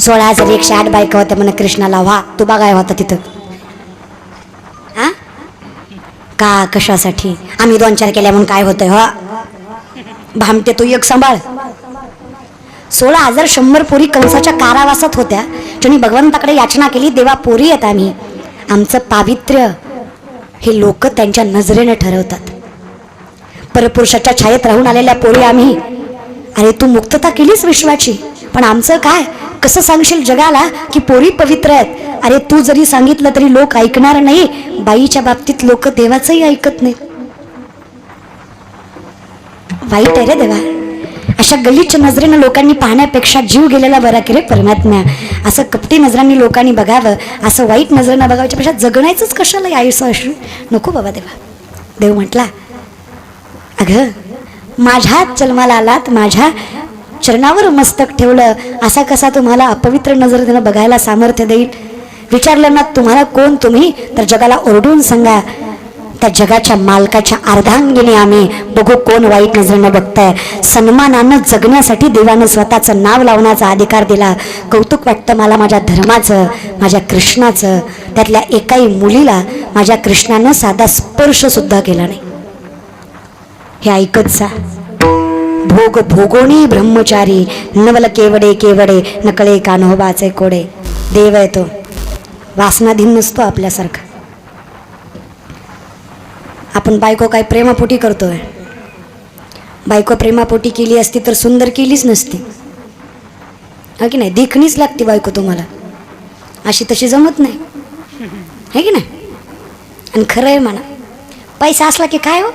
सोळा हजार एकशे आठ बायका होत्या म्हणे कृष्णाला व्हा तू बघाय होता तिथं. हा का कशासाठी? आम्ही दोन चार केल्या म्हणून काय होतंय हो? भामटे तू एक सांभाळ. सोळा हजार शंभर पोरी कंसाच्या कारावासात होत्या. ज्यांनी भगवंताकडे याचना केली देवा पोरी आहेत आम्ही. आमचं पावित्र्य. हे लोक त्यांच्या नजरेने ठरवतात. परपुरुषाच्या छायेत राहून आलेल्या पोरी आम्ही. अरे तू मुक्तता केलीस विश्वाची? पण आमचं काय? कसं सांगशील जगाला की पोरी पवित्र आहेत? अरे तू जरी सांगितलं तरी लोक ऐकणार नाही. बाईच्या बाबतीत लोक देवाचंही ऐकत नाही वाईट आहे रे देवा. अशा गलिच्छ नजरेनं लोकांनी पाहण्यापेक्षा जीव गेलेला बरा की रे परमात्म्या. असं कपटी नजरांनी लोकांनी बघावं असं वाईट नजरेनं बघावच्यापेक्षा जगण्याचंच कशाला आहे आयुष्य असू नको बाबा देवा. देव म्हटला अगं माझ्या जन्माला आलात माझ्या चरणावर मस्तक ठेवलं असा कसा तुम्हाला अपवित्र नजरेनं बघायला सामर्थ्य देईल? विचारलं ना तुम्हाला कोण तुम्ही? तर जगाला ओरडून सांगा त्या जगाच्या मालकाच्या अर्धांगिनी आम्ही. बघू कोण वाईट नजरेनं बघताय. सन्मानानं जगण्यासाठी देवानं स्वतःचं नाव लावण्याचा अधिकार दिला. कौतुक वाटतं मला माझ्या धर्माचं माझ्या कृष्णाचं. त्यातल्या एकाही मुलीला माझ्या कृष्णानं साधा स्पर्श सुद्धा केला नाही. हे ऐकत जा. भोग भोगोनी ब्रह्मचारी नवल केवडे केवडे नकळे कान्होबाचे कोडे. देव आहे तो. वासनाधीन नसतो आपल्यासारखा. आपण बायको काय प्रेमापोटी करतोय? बायको प्रेमापोटी केली असती तर सुंदर केलीच नसती. हा की नाही? देखणीच लागते बायको तुम्हाला. अशी तशी जमत नाही. है की नाही? आणि खरं आहे म्हणा. पैसा असला की काय हो?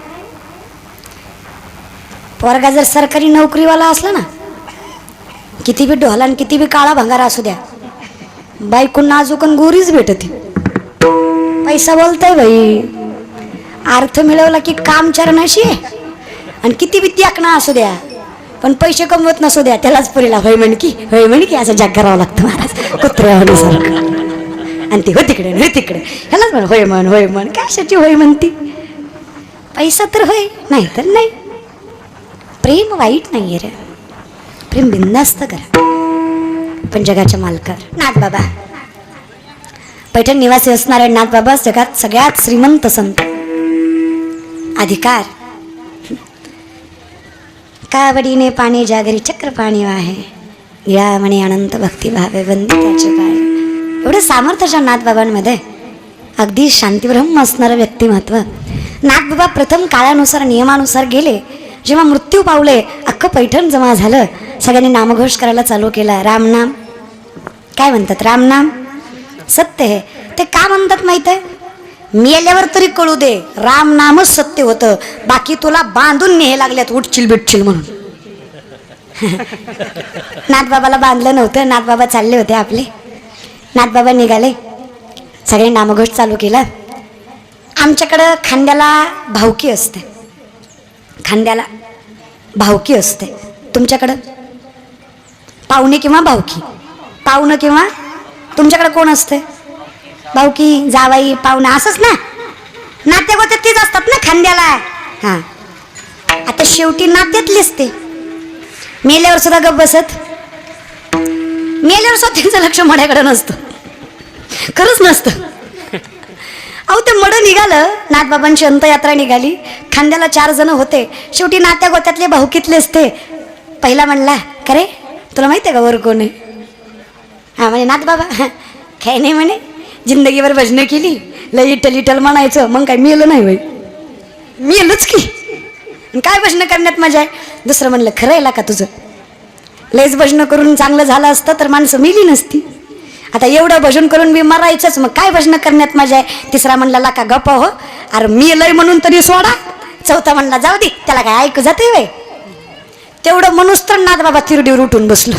पोरगा जर सरकारी नोकरीवाला असला ना किती बी ढोला आणि किती बी काळा भंगारा असू द्या बायकून नाजूकन गोरीच भेटते. पैसा बोलताय बाई. अर्थ मिळवला की काम चरणाशी आणि किती बी त्याकणा असू द्या पण पैसे कमवत नसू द्या त्यालाच पुरीला होय म्हण की होय म्हण की असं जग करावं लागतं महाराज. कुत्र्या आणि ते हो तिकडे हो तिकडे. ह्यालाच म्हण होय म्हण होय म्हण कशाची होय म्हणती? पैसा तर होय नाही तर नाही. प्रेम वाईट नाहीये रे. प्रेम बिंदास्त करा. पण जगाच्या मालकावर. नाथ बाबा. पैठण निवासी असणारे नाथ बाबा जगात सगळ्यात श्रीमंत संत. अधिकार. कावडीने पाणी जागरी चक्र पाणी वाहे. या म्हणे अनंत भक्ती भावे वंदिताचे पाय एवढं सामर्थ्याच्या नाथबाबांमध्ये अगदी शांतीब्रह्म असणारं व्यक्तिमत्व. नाथबाबा प्रथम काळानुसार नियमानुसार गेले. जेव्हा मृत्यू पावले अख्खं पैठण जमा झालं. सगळ्यांनी नामघोष करायला चालू केला. रामनाम काय म्हणतात? रामनाम सत्य हे. ते का म्हणतात माहीत आहे? मेल्यावर तरी कळू दे. रामनामच सत्य होतं. बाकी तुला बांधून नेहे लागल्यात उठचिल बिटचिल म्हणून. नाथबाबाला बांधलं नव्हतं. नाथबाबा चालले होते आपले. नाथबाबा निघाले. सगळे नामघोष चालू केला. आमच्याकडं खांद्याला भावकी असते. खांद्याला भावकी असते. तुमच्याकडं? पाहुणे किंवा भावकी? पाहुणं किंवा तुमच्याकडे कोण असते? भावकी जावाई पाहुणा असंच ना? नात्यागोत्यात तीच असतात ना खांद्याला? हां. आता शेवटी नात्यातलीच ते मेल्यावर सुद्धा गप बसत. मेल्यावर सुद्धा त्यांचं लक्ष मड्याकडे नसतं. खरंच नसतं. अहो ते मड निघालं. नाथबाबांची अंतयात्रा निघाली. खांद्याला चार जण होते. शेवटी नात्या गोत्यातले भाऊकीतलेच ते. पहिला म्हणला का तुला माहिती आहे का वर कोण आहे? हा म्हणे नाथ बाबा काय नाही म्हणे. जिंदगीवर भजनं केली. लय इटल इटल म्हणायचं. मग काय मिळलं नाही वय मिळलंच की. काय भजनं करण्यात मजा आहे? दुसरं म्हणलं खरं आहे का तुझं. लयच भजनं करून चांगलं झालं असतं तर माणसं मिली नसती. आता एवढं भजन करून मी मरायचंच. मग काय भजनं करण्यात मजा आहे? तिसरा म्हणला लाका गप हो. अरे मी लय म्हणून तरी सोडा. चौथा म्हणला जाऊ दे त्याला काय ऐकू जाते वे तेवढं म्हणूच तर नाथ बाबा तिरडीवर उठून बसलो.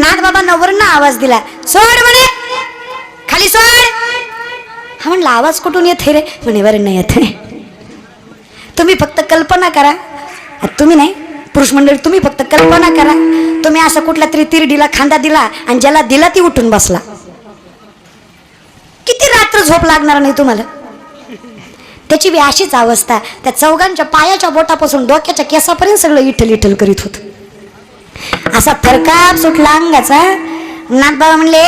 नाथ बाबा नवरनं आवाज दिला सोड म्हणे खाली सोड. हा म्हणला आवाज कुठून येत रे? म्हणे बरं नाही येत तुम्ही फक्त कल्पना करा. तुम्ही नाही पुरुष मंडळी तुम्ही फक्त कल्पना करा. तुम्ही असं कुठल्या तरी तिरडीला खांदा दिला आणि ज्याला दिला ती उठून बसला. किती रात्र झोप लागणार नाही तुम्हाला? त्याची बी अशीच अवस्था. त्या चौघांच्या पायाच्या बोटापासून डोक्याच्या केसापर्यंत सगळं इठल इठल करीत होत. असा थरकाप सुटला अंगाचा. नाथबाबा म्हणले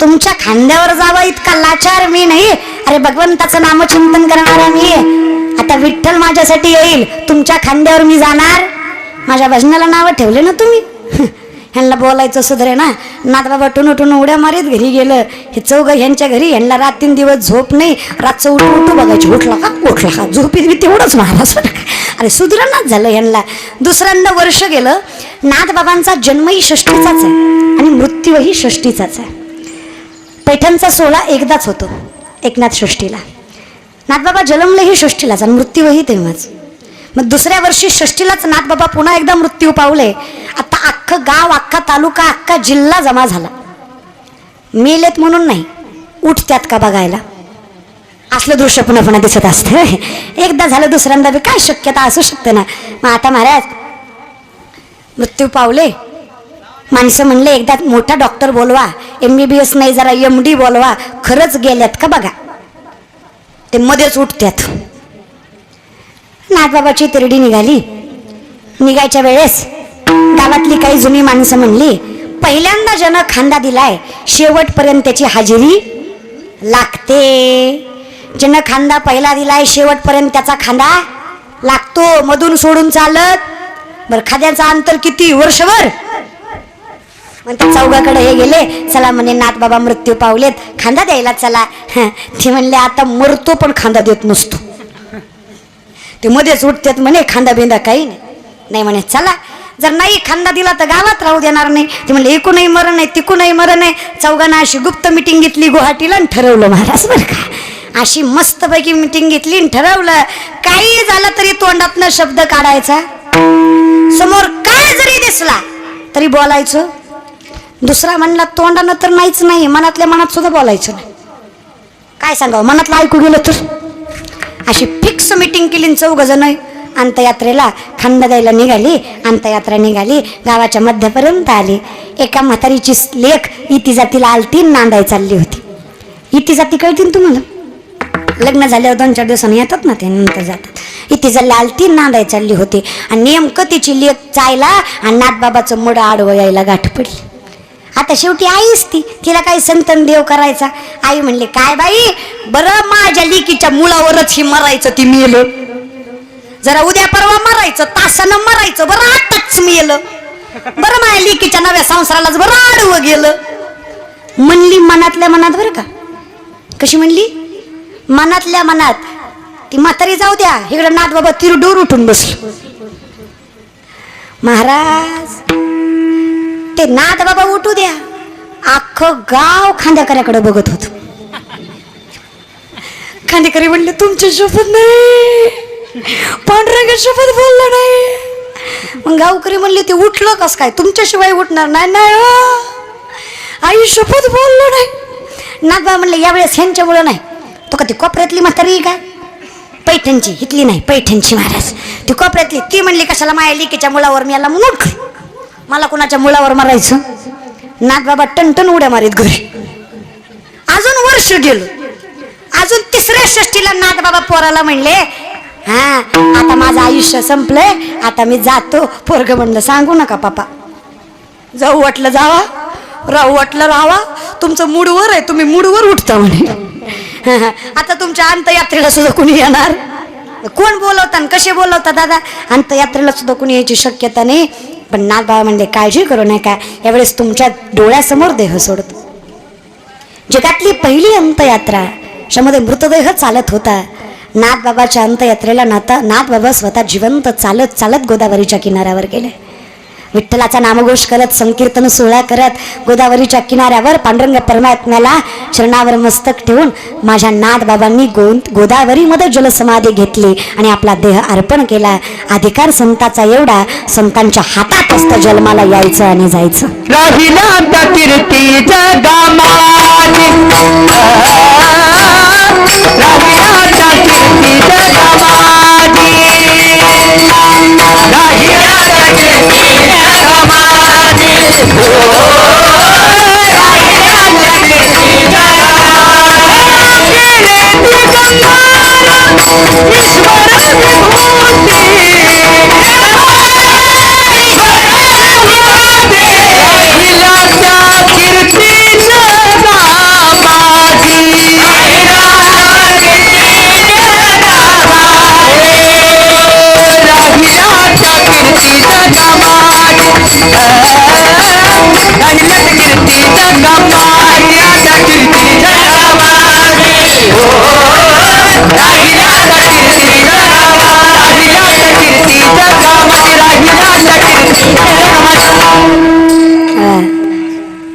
तुमच्या खांद्यावर जावा इतका लाचार मी नाही. अरे भगवंताचं नामचिंतन करणारा मी आता विठ्ठल माझ्यासाठी येईल. तुमच्या खांद्यावर मी जाणार. माझ्या भजनाला नावं ठेवले ना तुम्ही? ह्यांना बोलायचं सुधरे ना. नाथबाबा टुनू उठून उड्या मारीत घरी गेलं. हे चौघ ह्यांच्या घरी ह्यांना रात तीन दिवस झोप नाही. रातचं उठू उठू बघायची. उठला का? उठला का? झोपीत बी तेवढंच महाराज अरे सुधरणच झालं ह्यांना. दुसऱ्यांदा वर्ष गेलं. नाथबाबांचा जन्मही षष्टीचाच आहे. आणि मृत्यूही षष्टीचाच आहे. पैठणचा सोहळा एकदाच होतो. एकनाथ षष्टीला नाथबाबा जन्मलेही षष्टीलाच आणि मृत्यूही तेव्हाच. मग दुसऱ्या वर्षी षष्टीलाच नाथबाबा पुन्हा एकदा मृत्यू पावले. आता अख्खं गाव अख्खा तालुका अख्खा जिल्हा जमा झाला. मेलेत म्हणून नाही उठत्यात का बघायला? असलं दृश्य पुन्हा पुन्हा दिसत असतं. एकदा झालं दुसऱ्यांदा बी काय शक्यता असू शकते ना? मग आता महाराज मृत्यू पावले. माणसं म्हणले एकदा मोठा डॉक्टर बोलवा एम बी बी एस नाही जरा एम डी बोलवा. खरंच गेल्यात का बघा? ते मध्येच उठत्यात. नागबाबाची तिरडी निघाली. निघायच्या वेळेस गावातली काही जुनी माणसं म्हणली पहिल्यांदा ज्यानं खांदा दिलाय शेवटपर्यंत त्याची हाजिरी लागते. ज्यानं खांदा पहिला दिलाय शेवटपर्यंत त्याचा खांदा लागतो. मधून सोडून चालत. बरं खाद्याचा अंतर किती? वर्षभर म्हणते त्या चौघाकडे हे गेले. चला म्हणे नाथ बाबा मृत्यू पावलेत. खांदा द्यायला चला. ते म्हणले आता मरतो पण खांदा देत नसतो. ते मध्येच उठतात म्हणे खांदा बिंदा काही नाही. नाही म्हणे चला. जर नाही खांदा दिला तर गावात राहू देणार नाही. ते म्हणले एकूणही मरण नाही तिकूनही मरण नाही. चौघांना अशी गुप्त मिटिंग घेतली गुवाहाटीला आणि ठरवलं महाराज बरं का. अशी मस्तपैकी मिटिंग घेतली आणि ठरवलं. काही झालं तरी तोंडातनं शब्द काढायचा. समोर काय जरी दिसला तरी बोलायचं. दुसरा म्हणला तोंडानं तर नाहीच नाही मनातल्या मनात सुद्धा बोलायचं नाही. काय सांगावं मनातलं ऐकू गेलं तर? अशी फिक्स मिटिंग केली चौघ जण अंतयात्रेला खंड द्यायला निघाली अंतयात्रा निघाली गावाच्या मध्यापर्यंत आली. एका म्हातारीची लेख इति जातीला आलती नांदाय चालली होती. इति जाती कळतील तुम्हाला? लग्न झाल्यावर दोन चार दिवसांनी येतात ना ते नंतर जातात. इथे झाली आलती नांदाय चालली होती आणि नेमकं तिची लेख चायला आणि नाथबाबाचं मुड आडवं यायला गाठ पडली. आता शेवटी आईच ती तिला काही संतन देव करायचा. आई म्हणले काय बाई? बरं माझ्या लेकीच्या मुळावरच ही मरायचं ती मेलं. जरा उद्या परवा मरायचं तासानं मरायचं बरं आताच मेलं. बरं माझ्या लेकीच्या नव्या संसारालाच बरं आडवं गेलं. म्हणली मनातल्या मनात बरं का? कशी म्हणली? मनातल्या मनात. ती म्हातारी जाऊ द्या. इकडं नाथ बाबा तिरडूर उठून बसलो. महाराज ते नाथ बाबा उठू द्या. अख्खं गाव खांद्याकऱ्याकडे बघत होत. खांदेकरी म्हणले तुमची शपथ नाही. पांढऱ्या शपथ बोलला नाही. मग गावकरी म्हणले ते उठलं कस काय? तुमच्याशिवाय उठणार नाही. नाही हो. आई शपथ बोललो नाही. नागबा म्हणले यावेळेस ह्यांच्यामुळं नाही. तो का ती कोपऱ्यातली म्हातारी काय पैठणची. इथली नाही. पैठणची महाराज. ती कोपऱ्यातली. ती म्हणली कशाला माया लिकेच्या मुलावर मी याला मुठ मला कुणाच्या मुलावर मारायचं? नाथबाबा टनटन उड्या मारीत घरी. अजून वर्ष गेलो. अजून तिसऱ्या षष्टीला नाथबाबा पोराला म्हणले हा आता माझं आयुष्य संपलंय. आता मी जातो. पोरग म्हणलं सांगू नका पापा. जाऊ वाटलं जावा. राहू वाटलं राहावा. तुमचं मूडवर आहे. तुम्ही मूडवर उठता म्हणे. आता तुमच्या अंतयात्रेला सुद्धा कुणी येणार? कोण बोलवता कसे बोलवता दादा? अंतयात्रेला सुद्धा कुणी यायची शक्यता नाही. पण नागबाबा म्हणजे काळजी करू नका. यावेळेस तुमच्या डोळ्यासमोर देह सोडतो. जगातली पहिली अंतयात्रा ज्यामध्ये मृतदेह चालत होता नाथबाबाच्या अंतयात्रेला नाता नाथबाबा स्वतः जिवंत चालत चालत गोदावरीच्या किनाऱ्यावर गेले. विठ्ठलाचा नामघोष करत संकीर्तन सोहळा करत गोदावरीच्या किनाऱ्यावर पांडुरंग परमात्म्याला चरणावर मस्तक ठेवून माझ्या नाथबाबांनी गो गोदावरीमध्ये जलसमाधी घेतली आणि आपला देह अर्पण केला. अधिकार संताचा एवढा संतांच्या हातात असतं जन्माला यायचं आणि जायचं. राहिला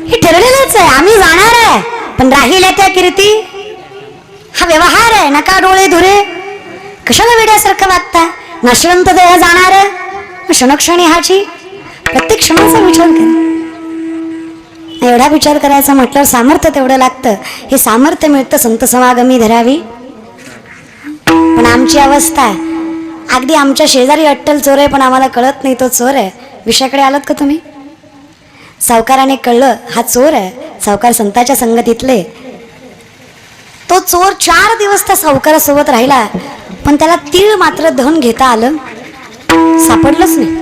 हे ठरलेलंच आहे. आम्ही जाणार आहे. पण राहिल्या त्या कीर्ती. हा व्यवहार आहे. नका डोळे धुरे. कशाला वेड्यासारखं वागता? नाशवंत देह जाणार क्षणक्षणी हाची. प्रत्येक क्षणाचा विचार करा. एवढा विचार करायचा म्हटल्यावर सामर्थ्य तेवढं लागतं. हे सामर्थ्य मिळतं संत समागमी धरावी. पण आमची अवस्था आहे. अगदी आमच्या शेजारी अट्टल चोर आहे पण आम्हाला कळत नाही तो चोर आहे. विषयाकडे आलात का तुम्ही? सावकाराने कळलं हा चोर आहे. सावकार संताच्या संगतीतले. तो चोर चार दिवस त्या सावकारासोबत राहिला पण त्याला तीळ मात्र धन घेता आलं. सापडलंच नाही.